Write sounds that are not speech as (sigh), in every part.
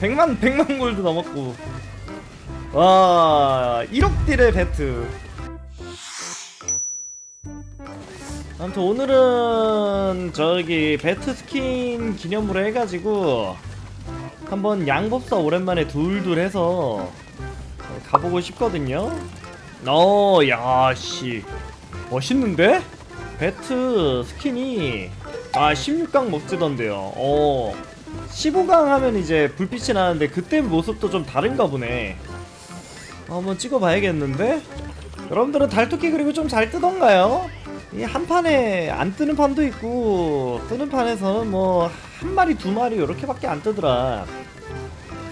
100만 100만 골드 넘었고. 와 1억 딜의 배트. 아무튼 오늘은 저기 배트 스킨 기념으로 해가지고 한번 양법사 오랜만에 둘둘 해서 가보고 싶거든요. 어 야씨. 멋있는데? 배트 스킨이 아 16강 멋지던데요. 어 15강 하면 이제 불빛이 나는데 그때 모습도 좀 다른가 보네 한번 찍어봐야겠는데? 여러분들은 달토끼 그리고 좀 잘 뜨던가요? 이 한 판에 안 뜨는 판도 있고 뜨는 판에서는 뭐 한 마리 두 마리 이렇게밖에 안 뜨더라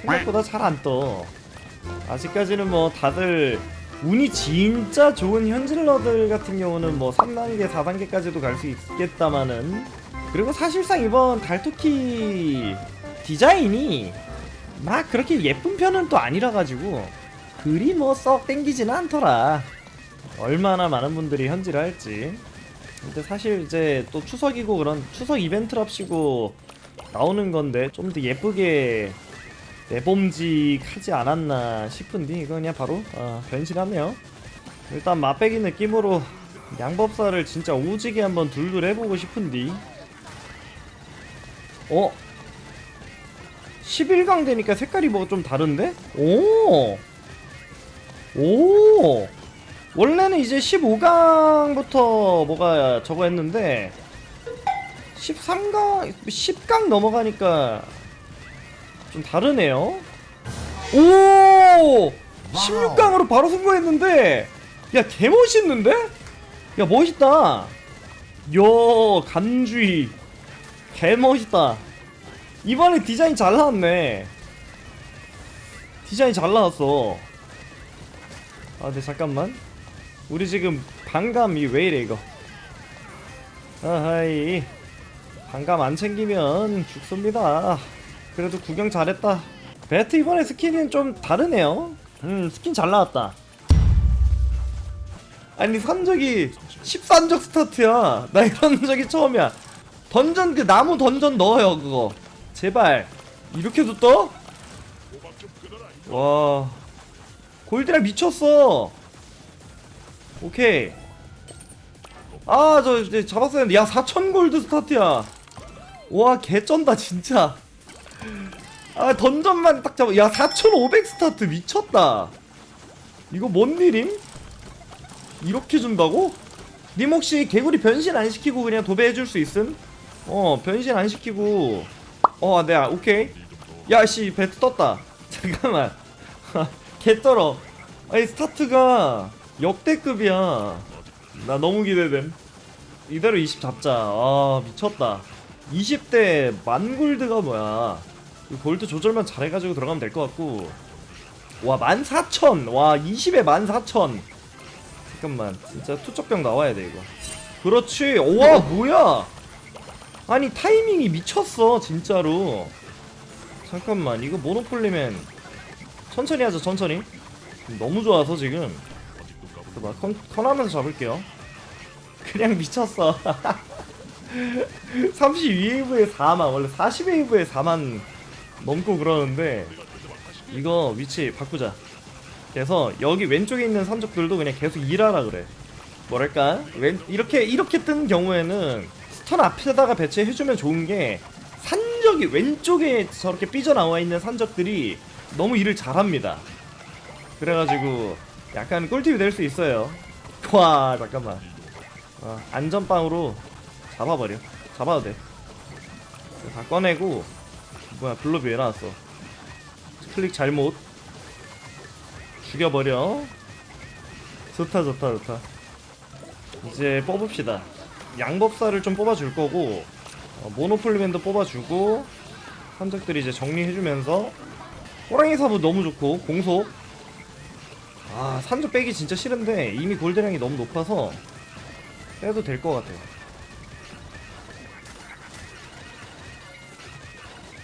생각보다 잘 안 떠 아직까지는 뭐 다들 운이 진짜 좋은 현질러들 같은 경우는 뭐 3단계 4단계까지도 갈 수 있겠다마는 그리고 사실상 이번 달토끼 디자인이 막 그렇게 예쁜 편은 또 아니라 가지고 그리 뭐 썩 땡기지는 않더라. 얼마나 많은 분들이 현질을 할지. 근데 사실 이제 또 추석이고 그런 추석 이벤트랍시고 나오는 건데 좀 더 예쁘게 내봄직하지 않았나 싶은데 이거 그냥 바로 어, 변신하네요. 일단 맛배기 느낌으로 양법사를 진짜 오지게 한번 둘둘 해보고 싶은디 어? 11강 되니까 색깔이 뭐좀 다른데? 오! 오! 원래는 이제 15강부터 뭐가 저거 했는데 13강, 10강 넘어가니까 좀 다르네요. 오! 16강으로 바로 승부했는데 야 개멋있는데? 야 멋있다. 요 간주이 개멋있다. 이번에 디자인 잘 나왔네. 디자인 잘 나왔어. 아, 근데 잠깐만. 우리 지금 반감이 왜 이래 이거? 아하이. 반감 안 챙기면 죽습니다. 그래도 구경 잘했다. 배트 이번에 스킨은 좀 다르네요. 음, 스킨 잘 나왔다. 아니 산적이 13적 스타트야. 나 이런 적이 처음이야. 던전 그 나무 던전 넣어요 그거. 제발 이렇게도 떠? 와 골드랑 미쳤어. 오케이. 아 저 이제 잡았어야 했는데 야 4천 골드 스타트야. 와 개쩐다 진짜. 아 던전만 딱 잡아 야 4500 스타트 미쳤다 이거 뭔 일임? 이렇게 준다고? 님 혹시 개구리 변신 안 시키고 그냥 도배해줄 수 있음? 어 변신 안 시키고. 어 네, 오케이. 야씨 배트 떴다. (laughs) 잠깐만. (laughs) 개 떨어. 아니 스타트가 역대급이야. 나 너무 기대됨. 이대로 20 잡자. 아 미쳤다. 20대 만골드가 뭐야? 이 골드 조절만 잘해가지고 들어가면 될 것 같고. 와 14,000! 와 20에 14,000 잠깐만. 진짜 투척병 나와야 돼 이거. 그렇지. 와 뭐야 아니 타이밍이 미쳤어 진짜로. 잠깐만 이거 모노폴리맨. 천천히 하자 천천히. 너무 좋아서 지금. 봐봐 컨, 컨하면서 잡을게요. (laughs) 그냥 미쳤어. (laughs) 32웨이브에 4만 원래 40웨이브에 4만 넘고 그러는데 이거 위치 바꾸자. 그래서 여기 왼쪽에 있는 산적들도 그냥 계속 일하라 그래. 뭐랄까? 왼, 이렇게 이렇게 뜬 경우에는 스턴 앞에다가 배치해주면 좋은 게 산적이 왼쪽에 저렇게 삐져나와 있는 산적들이 너무 일을 잘합니다. 그래가지고 약간 꿀팁이 될 수 있어요. (laughs) 와 잠깐만. 어, 안전빵으로 잡아버려. 잡아도 돼다 꺼내고 뭐야 블럽이 왜 나왔어. 클릭 잘못. 죽여버려. 좋다 좋다 좋다. 이제 뽑읍시다 양법사를 좀 뽑아줄 거고 어, 모노폴리맨도 뽑아주고 산적들이 이제 정리해주면서 호랑이 사부 너무 좋고 공속 아 산적 빼기 진짜 싫은데 이미 골드량이 너무 높아서 빼도 될 것 같아요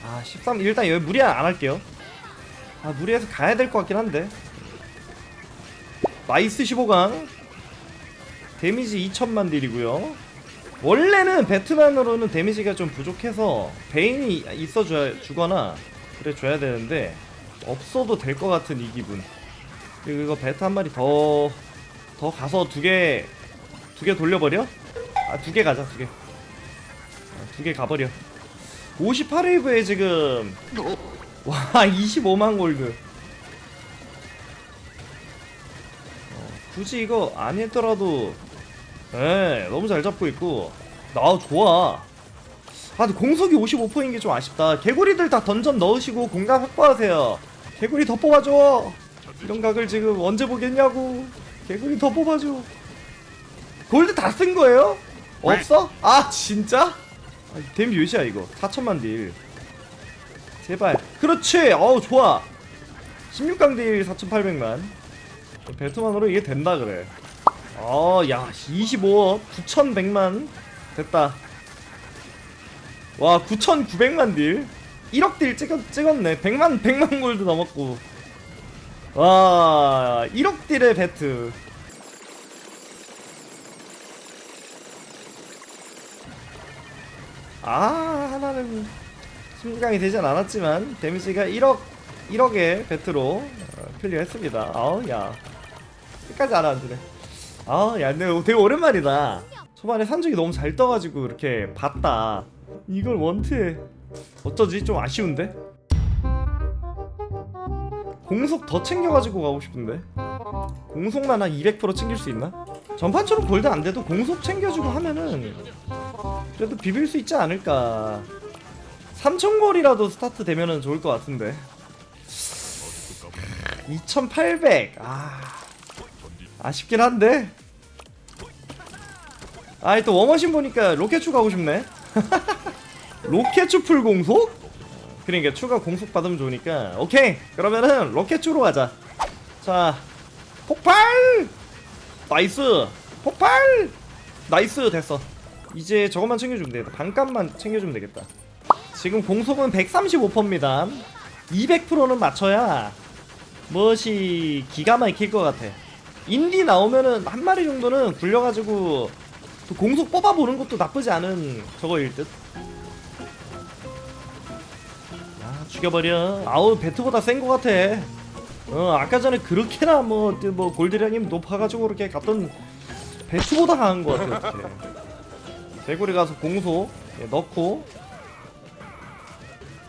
아, 13 일단 여기 무리 안 할게요. 아, 무리해서 가야 될 것 같긴 한데. 나이스 15강. 데미지 2천만 딜이고요. 원래는 배트만으로는 데미지가 좀 부족해서 베인이 있어 주, 주거나 그래 줘야 되는데 없어도 될 것 같은 이 기분. 그리고 이거 배트 한 마리 더 더 가서 두 개 두 개 돌려버려? 아 두 개 가자 두개두 개 가버려. 58웨이브에 지금 와 (laughs) 25만 골드. 어, 굳이 이거 안 했더라도 예 너무 잘 잡고 있고. 나 좋아. 아 근데 공속이 55%인 게 좀 아쉽다. 개구리들 다 던전 넣으시고 공간 확보하세요. 개구리 더 뽑아줘. 이런 각을 지금 언제 보겠냐고. 개구리 더 뽑아줘. 골드 다 쓴 거예요? 없어? 아 진짜? 아니, 데미 몇이야 이거? 4천만 딜. 제발. 그렇지! 어우 좋아. 16강 딜 4,800만. 배트만으로 이게 된다 그래 어 야 25억 9,100만 됐다. 와 9,900만 딜. 1억 딜 찍었, 찍었네. 100만 100만 골드 넘었고. 와 1억 딜의 배트. 아 하나는 16강이 되진 않았지만 데미지가 1억 1억의 배트로 어, 클리어했습니다. 아우 야. 끝까지 알아앉으네 아 야 근데 되게 오랜만이다. 초반에 산적이 너무 잘 떠가지고 이렇게 봤다. 이걸 원트에 어쩌지? 좀 아쉬운데? 공속 더 챙겨가지고 가고 싶은데? 공속만 한 200% 챙길 수 있나? 전판처럼 골드 안 돼도 공속 챙겨주고 하면은 그래도 비빌 수 있지 않을까. 3000골이라도 스타트 되면은 좋을 것 같은데. 2800 아... 아쉽긴 한데. 아이 또 워머신 보니까 로켓추 가고 싶네. (laughs) 로켓추 풀 공속? 그러니까 추가 공속 받으면 좋으니까. 오케이. 그러면은 로켓추로 가자. 자 폭발! 나이스! 폭발! 나이스! 됐어. 이제 저것만 챙겨주면 되겠다. 반값만 챙겨주면 되겠다. 지금 공속은 135%입니다. 200%는 맞춰야 무엇이 기가 막힐 것 같아 인디 나오면은 한 마리 정도는 굴려가지고 또 공속 뽑아보는 것도 나쁘지 않은 저거일 듯 야, 죽여버려. 아우 배트보다 센 것 같아. 어 아까 전에 그렇게나 뭐, 뭐 골드량이 높아가지고 그렇게 갔던 배트보다 강한 것 같아 어떻게. 대구리 가서 공소 예, 넣고.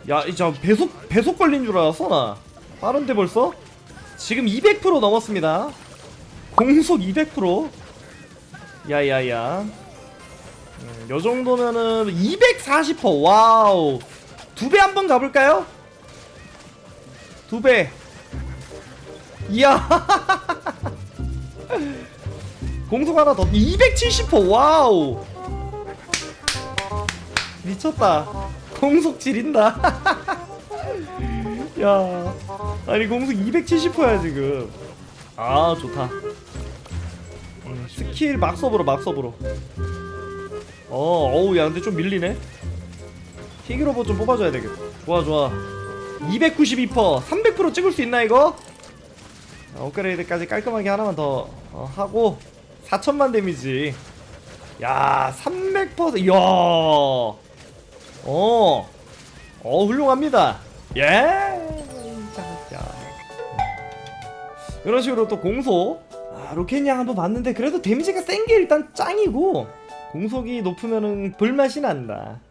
야 이제 배속 배속 걸린 줄 알았어 나. 빠른데 벌써? 지금 200% 넘었습니다. 공속 200%. 야야야. 음, 요 정도면은 240% 와우. 두 배 한번 가볼까요? 두 배. 이야. (laughs) 공속 하나 더. 270% 와우. 미쳤다. 공속 지린다. (laughs) 야. 아니 공속 270%야 지금. 아 좋다. 음, 스킬 막서브로 막서브로. 어, 어우 야 근데 좀 밀리네. 히그로봇 좀 뽑아줘야 되겠다. 좋아 좋아. 292%, 300% 찍을 수 있나 이거? 자, 업그레이드까지 깔끔하게 하나만 더 어, 하고 4천만 데미지. 야, 300%. 이야. 어. 어, 훌륭합니다. 예. 자, 자. 이런 식으로 또 공소. 아, 로켓양 한번 봤는데 그래도 데미지가 센 게 일단 짱이고 공속이 높으면은 불맛이 난다.